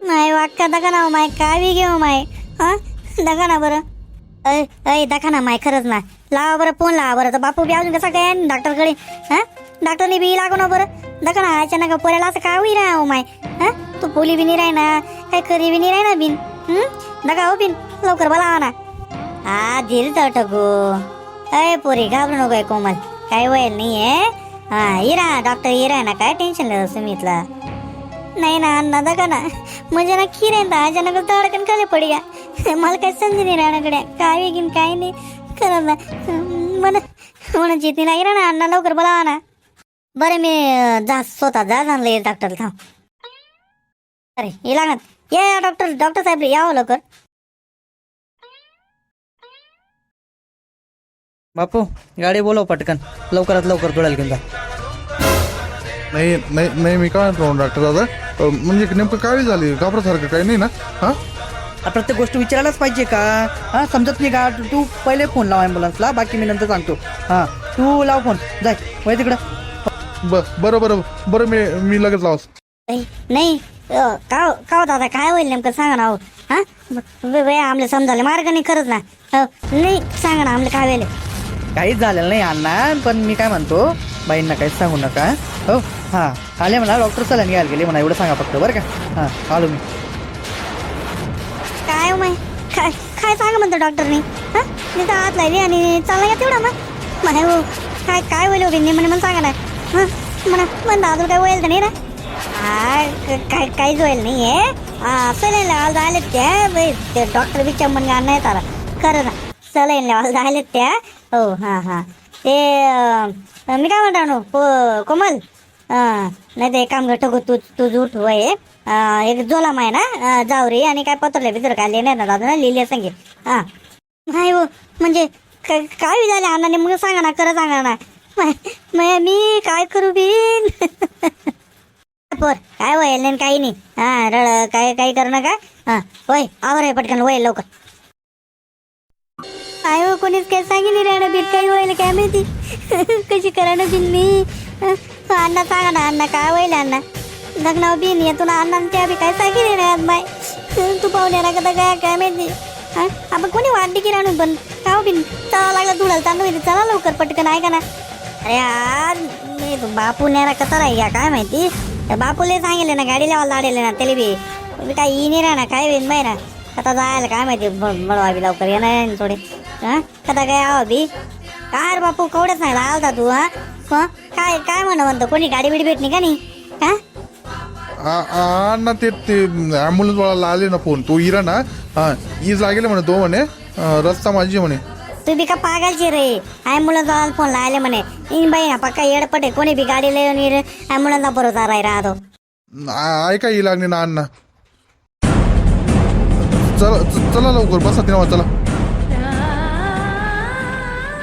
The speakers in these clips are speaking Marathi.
नाही वाक्का दका ना हो माय काय बी घेऊ माय. हा? दका ना बरं. अय अय ना माय खरंच ना. लावा बरं फोन लावा बरं. तर बापू बी अजून कसा काय डॉक्टरकडे. हा? डॉक्टरने बी लागू ना बरं. दखा ना अचानक पोऱ्याला असं काय होई राह हो माय. हा? तू पोली बी नाही राही ना काय करी बी नाही राही ना बिन. हं? हो बिन. लवकर बोला ना. हा दिल तर टकू अय पोरी घाबरू नको कोमल काय वय नाहीये हा इरा डॉक्टर इरा ना काय टेन्शन नाही सुमितला नाही ना अण्णा दगा ना म्हणजे ना खीर आहे ना अचानक तडकन खाली पडी गा मला काय समज नाही राहण्याकडे काय वेगीन काय नाही खरं ना मन म्हणून जिथे नाही ना अण्णा लवकर बोला ना बरं मी जा स्वतः जा जाणलं डॉक्टर थांब अरे ये लागत या या डॉक्टर डॉक्टर साहेब यावं लवकर बापू गाडी बोलव पटकन. लवकरात लवकर जोडायला घेऊन जा नाही नाही नाही मी काय म्हणतो डॉक्टर दादा? अ, म्हणजे नेमकं काय झाली? घाबरासारखं काही नाही ना? हा? आ, प्रत्येक गोष्ट विचारायलाच पाहिजे का? हा समजत नाही का? तू- तू पहिले फोन लाव ॲम्ब्युलन्सला बाकी मी नंतर सांगतो. हा तू लाव फोन. जाय वय तिकडं. ब बरं बरं बरं मी मी लगेच लावस ऐ, नाही अं, का का हो दादा? काय होईल नेमकं? सांगा ना हो. हा? वे- वे आमले समजाले. मार्ग नाही खरंच ना. हो, नाही सांगा ना आमले काय वेळ काहीच झालेलं नाही अण्णा पण मी काय म्हणतो बाईंना काहीच सांगू नका हो? हां आले म्हणा डॉक्टर सलाईन घ्यायला गेले म्हणा एवढं सांगा फक्त बरं का? हां आलो मी. काय हो माय? काय काय सांगा म्हणतो डॉक्टरनी? हां? मी तर आत लायली आणि चालला का तेवढा मग. म्हणे हो काय काय होईल होईल म्हणे मला सांगा ना. हां? म्हणा पण दादू काय होईल तर नाही ना हा काय काहीच होईल नाही आहे सलाईन लावायला आले त्या बाई, ते डॉक्टर बिच्या मन नाही तारा खरं ना. सलाईन लावायला आले त्या हो हां हां ते मी काय म्हणतो नो को कोमल नाही ते काम कर ठगू तू तू उठ वय एक जोलाम आहे ना जावरी आणि काय पत्रले बित्र काय लिहिणार ना दादा ना लिहिले सांगे हा नाही हो म्हणजे काय काय झाले अण्णाने मग सांगा ना खरं सांगा ना मी काय करू बिन पोर काय वय नाही काही नाही हा रड काय काही करू नका हा होय आवर आहे पटकन वय लवकर काय हो कोणीच काय सांगितली राहणं बीट काही व्हायला काय माहिती? कशी करायला बिन मी? अण्णा सांगा ना अण्णा काय होईल अण्णा? लग्नावर बिन येतो ना अण्णा त्या बी काय सांगितली राहत बाय तू पाहुण्याला कदा काय काय माहिती? आपण कोणी वाटली की राहणू पण? काय हो बिन? चला लागला धुळाला चांगलं माहिती चला लवकर पटकन ऐका ना. अरे यार मी तो बापू नेरा कसा राही काय माहिती? बापूले सांगितले ना गाडी लावायला लाडेले ना त्याला बी. काय ई नाही राहणार काय बिन बाई ना आता जायला काय माहिती बडवा बी लवकर येणार थोडे. हा? कदा काय आवा बी काय रे बापू कवडेच नाही आलता तू हा? काय काय म्हणा म्हणतो? कोणी गाडी बिडी भेटली का नाही? हा? आ- आ- ना ते ते ॲम्ब्युलन्स वाला आले ना फोन तो इरा ना हा इज लागेल म्हणे तो म्हणे अ, रस्ता माझी आहे म्हणे. तू बी का पागायची रे? ॲम्ब्युलन्स वाला फोन लावले म्हणे. इन बाई ना पक्का येडपटे कोणी बी गाडी लिहून ॲम्ब्युलन्सला भरोसा राही राहतो. आ- ऐका ही लागणे ना अण्णा चला च- चला लवकर बसा तिना चला.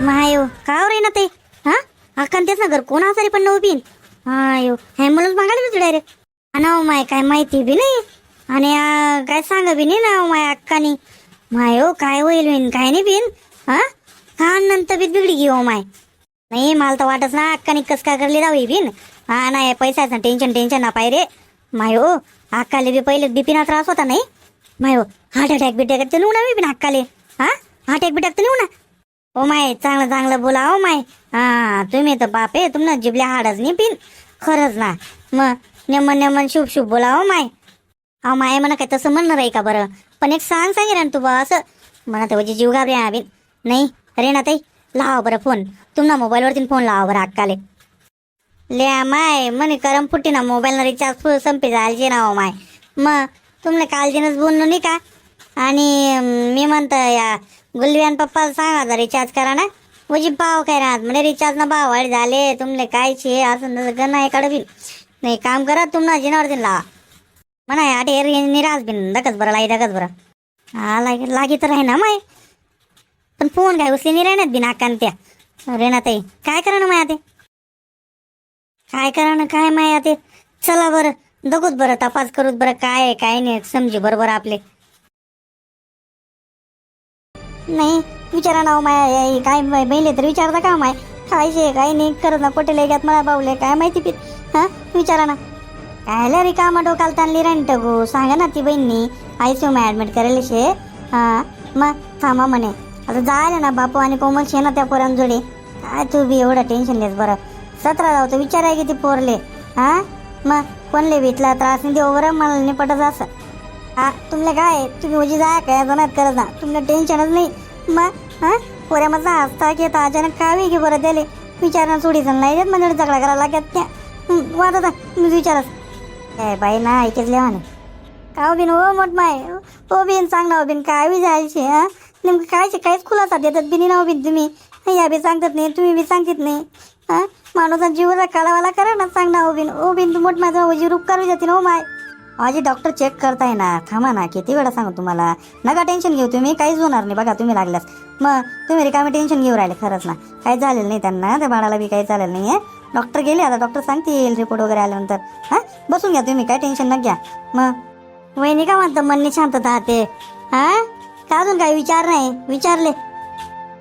मायो हो. का हो रे ना ते? हा? अक्का तेच ना घर कोण आजारी पण नऊ बिन हायो ॲम्ब्युलन्स मागायला तुझी डायरेक्ट. अनाव माय काय माहिती बी नाही. आणि काय सांगा बी नाही ना माय अक्कानी. मायो हो, काय होईल बिन काय नाही बिन. हा? का नंतर बी बिगडी घेऊ माय. नाही मला तर वाटत ना अक्कानी कस काय करली जाऊ बिन. हा नाही पैशाचं टेन्शन टेन्शन ना पाय रे. मायो अक्काले बी पहिले बीपीना त्रास होता नाही. मायो हार्ट अटॅक बिटॅक तर ना बी बिन अक्काले. हा? हार्ट अटॅक बिटॅक तर ना ओ माय चांगलं चांगलं बोला ओ माय. हा तुम्ही तर बापे तुम्हाला जिबल्या हाडच नाही पिन. खरंच ना. मग नेमन नेमन शुभ शुभ बोला ओ माय. अहो माय म्हणा काय तसं म्हणणार आहे का बरं? पण एक सांग सांगे ना तू बा असं म्हणा तेव्हा जीव घाबरे बिन. नाही अरे ना ताई लावा बरं फोन. तुम्हाला मोबाईलवरती फोन लावा बरं अक्काले ले माय म्हणे करम फुटी ना मोबाईल रिचार्ज फुल संपे जायचे ना ओ माय. मग तुम्हाला कालजीनच बोललो नाही का? आणि मी म्हणतो या गुलव्यान पप्पाला सांगा आता रिचार्ज करा ना. उजी भाव काय राहत? म्हणजे रिचार्ज ना भाव वाढ झाले. तुमले कायचे असं तसं गण आहे कडे बिन. नाही काम करा तुम्हाला जिनावर लावा. म्हणा आठ एर निराज बिन दकच बरं लाई दकच बरं. हा लागी लागी तर आहे ना माय. पण फोन काय उचली नाही राहण्यात बिन आकान त्या. रेणाताई काय करा ना माया ते काय करा ना काय माया ते चला बरं दगूच बरं तपास करूच बरं काय आहे काय नाही समजे बरोबर आपले. नाही विचारा ना हो माया काय बहिले तर विचारता का हो माय? खायचे काय नाही करत ना कुठे लेग्यात मला बावले काय माहिती पीत हा? विचारा ना. कायला रिकामा डोकाला ताणली रंट गो? सांगा ना ती बहिणी. आयसीयू माय ॲडमिट करेल शे. हा मग थांबा म्हणे. आता जायला ना बापू आणि कोमल शे ना त्या पोरांजोडे काय तू बी एवढं टेन्शन घेस बरं. सतरा जाऊ तर विचाराय किती पोरले. हा? मग कोणले भेटला त्रास नाही देऊ बरं मला नाही पटत असं. हा तुमला काय? तुम्ही उजी जा काय? जणात करत ना तुमला टेन्शनच नाही. मग हा? पोऱ्या माझा हसता की अचानक काय वेगळी बरं दिले विचारणं सोडीचं नाही देत म्हणजे झगडा करायला लागत त्या. वाटत मी विचारच. काय बाई ना ऐकतल्या म्हणे. का बिन ओ मोठ माय. ओ बिन सांग ना बिन काय बी जायचे हा? नेमकं काय काहीच खुलासा देतात बिनी ना बिन तुम्ही? या बी सांगतात नाही तुम्ही बी सांगतात नाही. हा? माणूसा जीवला काढावाला करा ना सांग ना ओ बिन ओ बिन तू मोठ माझा जीव रूप करू जाते ना ओ माय. माझे डॉक्टर चेक करताय ना. थांबा ना किती वेळा सांगू तुम्हाला? नका टेन्शन घेऊ तुम्ही काहीच होणार नाही. बघा तुम्ही लागल्यास. मग तुम्ही रिकामी टेन्शन घेऊ राहिले खरंच ना. काही झालेलं नाही त्यांना त्या बाळाला बी काही झालेलं नाही आहे डॉक्टर गेले आता डॉक्टर सांगतील रिपोर्ट वगैरे आल्यानंतर. हां? बसून घ्या तुम्ही काय टेन्शन न घ्या. मग वहिनी का म्हणतं मननी शांतता राहते. हा? का अजून काही विचार नाही? विचारले.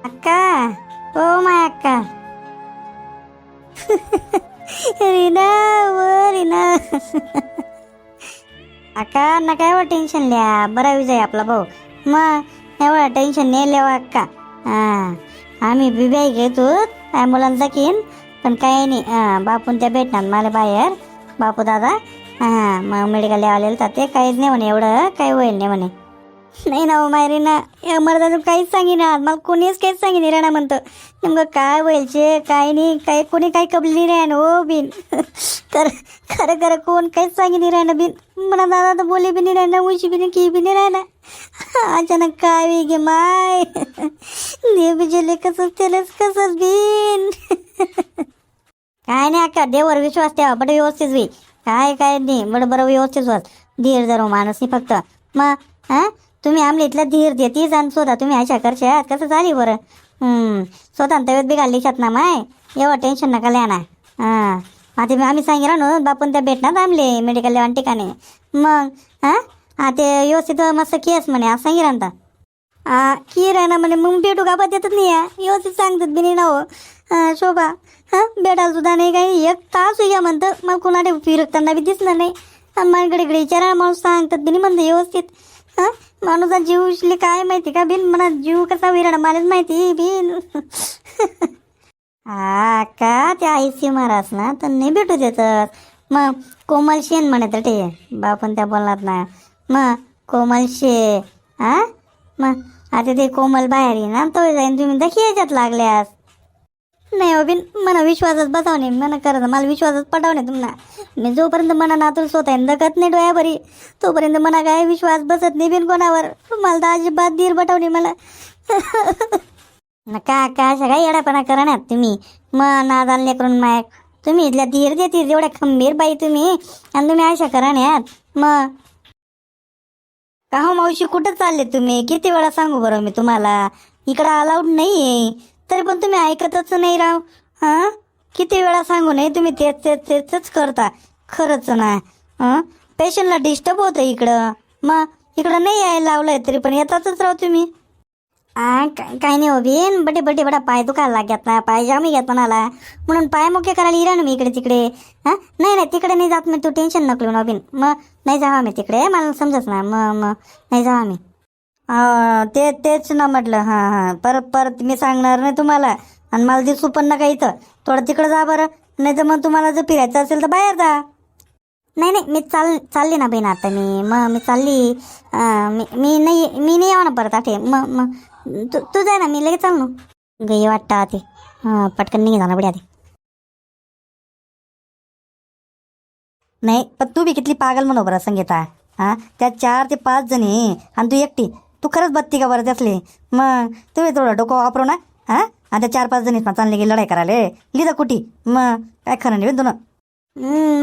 अक्का ओ माय अक्का. रीना व रीना. अक्का नका एवढं टेन्शन लिया बरा विजय आपला भाऊ. मग एवढं टेन्शन नाही लेवा अक्का हां आम्ही बिब्याई घेतो ॲम्ब्युलन्स घेईन पण काही नाही बापून त्या भेटणार मला बाहेर. बापू दादा हां मग मेडिकल आलेलं तर ते काहीच नाही म्हणे एवढं काही होईल नाही म्हणे. नाही ना हो मायरी ना. या मर्दा तू काहीच सांगिना. मला कोणीच काहीच सांगितलं राणा म्हणतो. नेमकं काय व्हायचे काय नाही काय कोणी काही कबली नाही हो बिन. तर खरं खरं कोण काहीच सांगितलं राहणं बिन. म्हणा दादा तर बोले बी नाही राहणं उशी बी नाही की बी नाही राहणं अचानक काय वे गे माय. देव बिजेले कसं त्यालाच कसं बिन. काय नाही अक्का देवर विश्वास ठेवा बडं व्यवस्थित होई काय काय नाही बडं बरं व्यवस्थित वाच धीर धरो माणूस नाही फक्त. मग हा? तुम्ही आमले इथलं धीर देतीच आणि स्वतः तुम्ही अशा करशात कसं झाली बरं? हम्म स्वतः तब्येत बिघडली शात ना माय एवढं टेन्शन नका लिहा ना. हां आता मी आम्ही सांगितलं ना बापून त्या भेटणार आमले मेडिकल लेवा ठिकाणी मग हां हा ते व्यवस्थित मस्त केस म्हणे असं सांगितलं आता. हा खीर आहे ना म्हणे मग भेटू का बा देतच नाही आहे व्यवस्थित सांगतात बिनी ना हो. शोभा हां भेटायला सुद्धा नाही काही एक तास या म्हणतं मग कोणाकडे फिरकताना बी दिसलं नाही. आणि माझ्याकडे इकडे विचारा माणूस सांगतात बिनी म्हणतं व्यवस्थित. हां? माणूसा जीव उचली काय माहिती का? बिन म्हणा जीव कसा विरड मलाच माहिती बिन हा का? त्या आई सी महाराज ना तर नाही भेटू देतात मग कोमल शेन म्हणे तर ते. बापन त्या बोलणार ना. मग कोमल शे हा? मग आता ते कोमल बाहेर ये ना तो जाईन तुम्ही दखी याच्यात लागल्यास. नाही हो बिन मला विश्वासच बसवणे मला करत मला विश्वासच पटवणे तुम्हाला मी जोपर्यंत मना नातूर स्वतः दखत नाही डोळ्याभरी तोपर्यंत मना काय विश्वास बसत नाही बिन कोणावर. मला तर अजिबात धीर पटवणे मला. न का अशा काय येडापणा करा ना तुम्ही? मग नादाल लेकरून मायक तुम्ही इथल्या धीर देतील एवढ्या खंबीर बाई तुम्ही. आणि तुम्ही अशा करा मग का हो मावशी कुठं चालले तुम्ही? किती वेळा सांगू बरं मी तुम्हाला? इकडं अलाउड नाही आहे तरी पण तुम्ही ऐकतच नाही राव. हां किती वेळा सांगू नाही तुम्ही तेच तेच तेच करता. खरंच ना. हां पेशंटला डिस्टर्ब होतं इकडं. मग इकडं नाही यायला लावलंय तरी पण येतातच राव तुम्ही. काय नाही हो बडे बडे बडा पाय दुखायला लागत ना. पाय जामी घेत म्हणाला. म्हणून पाय मोके करायला इरा ना मी इकडे तिकडे. हा नाही नाही तिकडे नाही जात मी. तू टेन्शन नको नवीन मग नाही जावा मी तिकडे. मला समजत ना मग मग नाही जावा मी. ते तेच ना म्हटलं. हां हां. परत परत मी सांगणार नाही तुम्हाला. आणि मला दिसू पण नका इथं. थोडं तिकडं जा बरं. नाही तर मग तुम्हाला जर फिरायचं असेल तर बाहेर जा. नाही नाही मी चाल चालली ना बहीण आता मी. मग मी चालली. मी मी नाही मी नाही यावं ना परत आठे. मग मग तू तू जाय ना मी लगेच चाल. ना गई वाटतं आते हां पटकन निघे जाणार बडी आधी. नाही पण तू बी कितली पागल म्हणू बरं संगीता. हा त्या चार ते पाच जणी. आणि तू एकटी. तू खरंच बत्ती का बरं असले? मग तुम्ही थोडं डोकं वापरू ना हा? आता चार पाच जणी चालले की लढाई करायला. लिहिदा कुठी? मग काय खरं नाही तुला?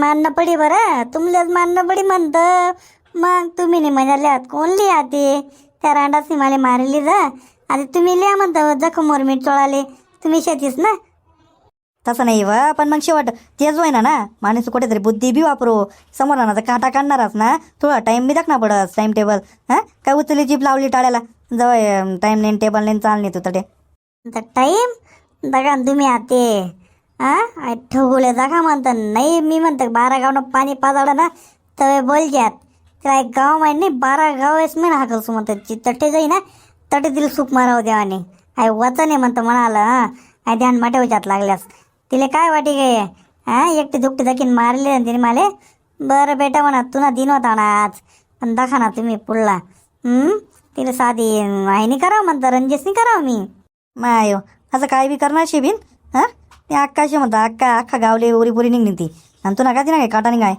मानणं पडी बरं. तुमल्याच मानणं पडी म्हणतं. मग तुम्ही नाही म्हणाल्यात कोण लिहा ते त्या रांडासी माले मारली जा. आता तुम्ही लिहा म्हणता. जखमवर मीठ चोळाले. तुम्ही शेतीस ना? तसं नाही वा पण मग शेवट तेच होय ना. ना माणूस कुठेतरी बुद्धी बी वापरू. समोर ना काटा काढणारच ना. थोडा टाइम बी दाखना पडस टाइम टेबल हां? काय उचलली जीप लावली टाळ्याला? जवळ टाइम नाही टेबल नाही चाल नाही तू तडे. तर टाईम दगा तुम्ही आते. हा? ठोगुले जागा म्हणता नाही मी म्हणतो बारा गावनं पाणी पाजावलं ना तर बोलच्यात त्याला एक गाव माहीत नाही बारा गाव आहेस मी ना सु म्हणतात. तटे जाई ना तटे तिला सूप माराव देवाने. आय वचन आहे म्हणतं म्हणाला हा? आय ध्यान माटेवच्यात लागल्यास. तिला काय वाटी गे हा एकटी दुकटी दाखीन मारले तिने माले बरं बेटा म्हणा तुला दिन होता ना आज. पण दाखा ना तुम्ही पुढला. हम्म? तिला साधी आईनी करावं म्हणतं रणजितनी करावं मी. मायो असं काय बी करणार शिबीन? हां? ते अक्काशी म्हणता अक्का अख्खा गावले उरी पुरी निघली ती. आणि तू नका ती ना काय काटा निघाय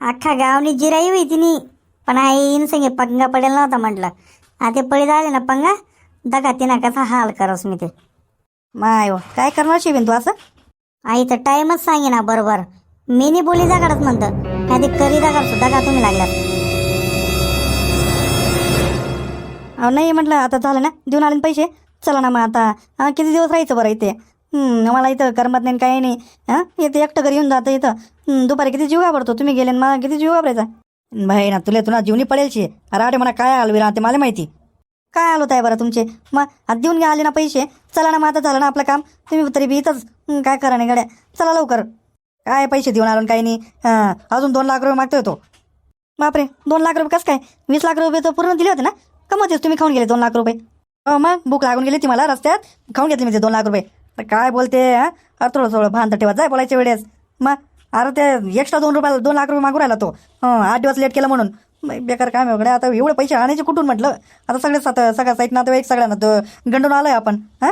अख्खा गावनी जिराई होई तिनी. पण आईन संगे पंगा पडेल नव्हता म्हटलं. आता पळी झाले ना पंगा. दगा तिना कसा हाल करस मी ते. मायो काय करणार शिबीन तू असं? आई तर टाईमच सांगे ना बरोबर. मीनी बोली जागाडच म्हणतं. नाही करी जागाड सुद्धा का तुम्ही लागल्यात? अहो नाही म्हटलं आता झालं ना? देऊन आले ना पैसे? चला ना मग आता. हां किती दिवस राहायचं बरं इथे? मला इथं करमत नाही काही नाही. हां इथं एकटं घरी येऊन जातं इथं. दुपारी किती जीव घाबरतो? तुम्ही गेले मग मला किती जीव घाबरायचा? भाई ना तुला तुला जीवनी पडेलशी. अरे आठे म्हणा काय आलो ते मला माहिती. काय आलो आहे बरं तुमचे? मग आता देऊन घ्या आले ना पैसे. चला ना मग आता झालं ना आपलं काम. तुम्ही तरी बी इथंच. काय करा नाही गड्या. चला लवकर. काय पैसे देऊन आलो काही नाही. हां अजून दोन लाख रुपये मागतोय तो. बापरे दोन लाख रुपये कसं काय? वीस लाख रुपये तर पूर्ण दिले होते ना? कमवतेस तुम्ही खाऊन गेले दोन लाख रुपये. हो मग भूक लागून गेली ती मला रस्त्यात. खाऊन घेतली मी ते दोन लाख रुपये. तर काय बोलते हा? अरे थोडं थोडं भान तर जाय बोलायच्या वेळेस. मग अरे ते एक्स्ट्रा दोन रुपयाला दोन लाख रुपये मागू राहिला तो. आठ दिवस लेट केला म्हणून. बाई, बेकार काय आहे आता एवढे पैसे आणायचे कुठून म्हटलं? आता सगळे सात सगळ्या साईट नातेवाईक सगळ्यांना तो गंडून आलोय आपण हां?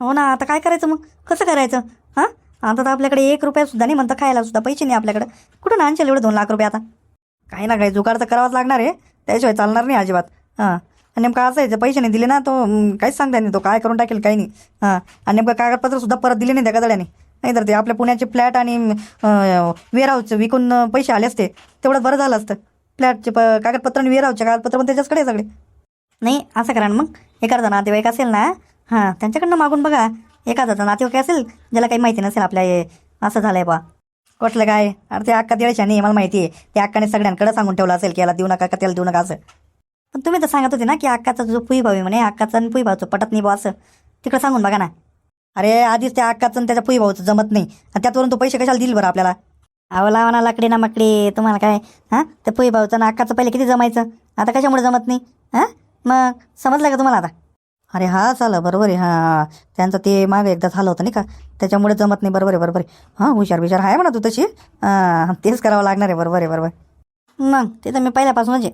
हो ना आता काय करायचं मग? कसं करायचं? हां? आता तर आपल्याकडे एक रुपया सुद्धा नाही म्हणतं खायला सुद्धा पैसे नाही आपल्याकडे. कुठून आणशील एवढे दोन लाख रुपये आता? काही ना काही जुगाड तर करावाच लागणार आहे. त्याशिवाय चालणार नाही अजिबात. हां. आणि नेमकं असं आहे, पैसे नाही दिले ना तो काहीच सांगता नाही. तो काय करून टाकेल काही नाही. हां. आणि नेमकं कागदपत्र सुद्धा परत दिले नाही त्या गदड्याने. नाही तर ते आपल्या पुण्याचे फ्लॅट आणि वेअरहाऊस विकून पैसे आले असते. तेवढं बरं झालं असतं. फ्लॅटचे प कागदपत्र आणि वेअरहाऊसचे कागदपत्र पण त्याच्याचकडे आहे सगळे. नाही असं करा ना मग. एखादा नातेवाईक असेल ना हां त्यांच्याकडनं मागून बघा. एखादा नातेवाईक असेल ज्याला काही माहिती नसेल आपल्या हे असं झालंय बा. कुठलं काय? अरे ते अक्का द्यायच्या नाही मला माहिती आहे त्या अक्काने सगळ्यांकडे सांगून ठेवलं असेल की याला देऊ नका का त्याला देऊ नका असं. पण तुम्ही तर सांगत होते ना की अक्काचा जो पुई भाऊ आहे म्हणे अक्काचा आणि पुई भाऊचं पटत नाही बा असं. तिकडं सांगून बघा ना. अरे आधीच त्या अक्काचं त्याच्या पुई भाऊचं जमत नाही. आणि त्यातवरून तो पैसे कशाला दिल बरं आपल्याला? अहो लावा ना लाकडी ना माकडी. तुम्हाला काय? हां? ते पोई भाऊचं ना अक्काचं पहिले किती जमायचं? आता कशामुळे जमत नाही? हां? मग समजलं का तुम्हाला आता? अरे हा चालं बरोबर आहे. हां त्यांचं ते मागे एकदा झालं होतं नाही का? त्याच्यामुळे जमत नाही. बरोबर आहे बरोबर आहे. हां हुशार बिशार आहे म्हणा तू तशी. हां तेच करावं लागणार आहे. बरोबर आहे बरोबर मग ते तर मी पहिल्यापासूनच आहे.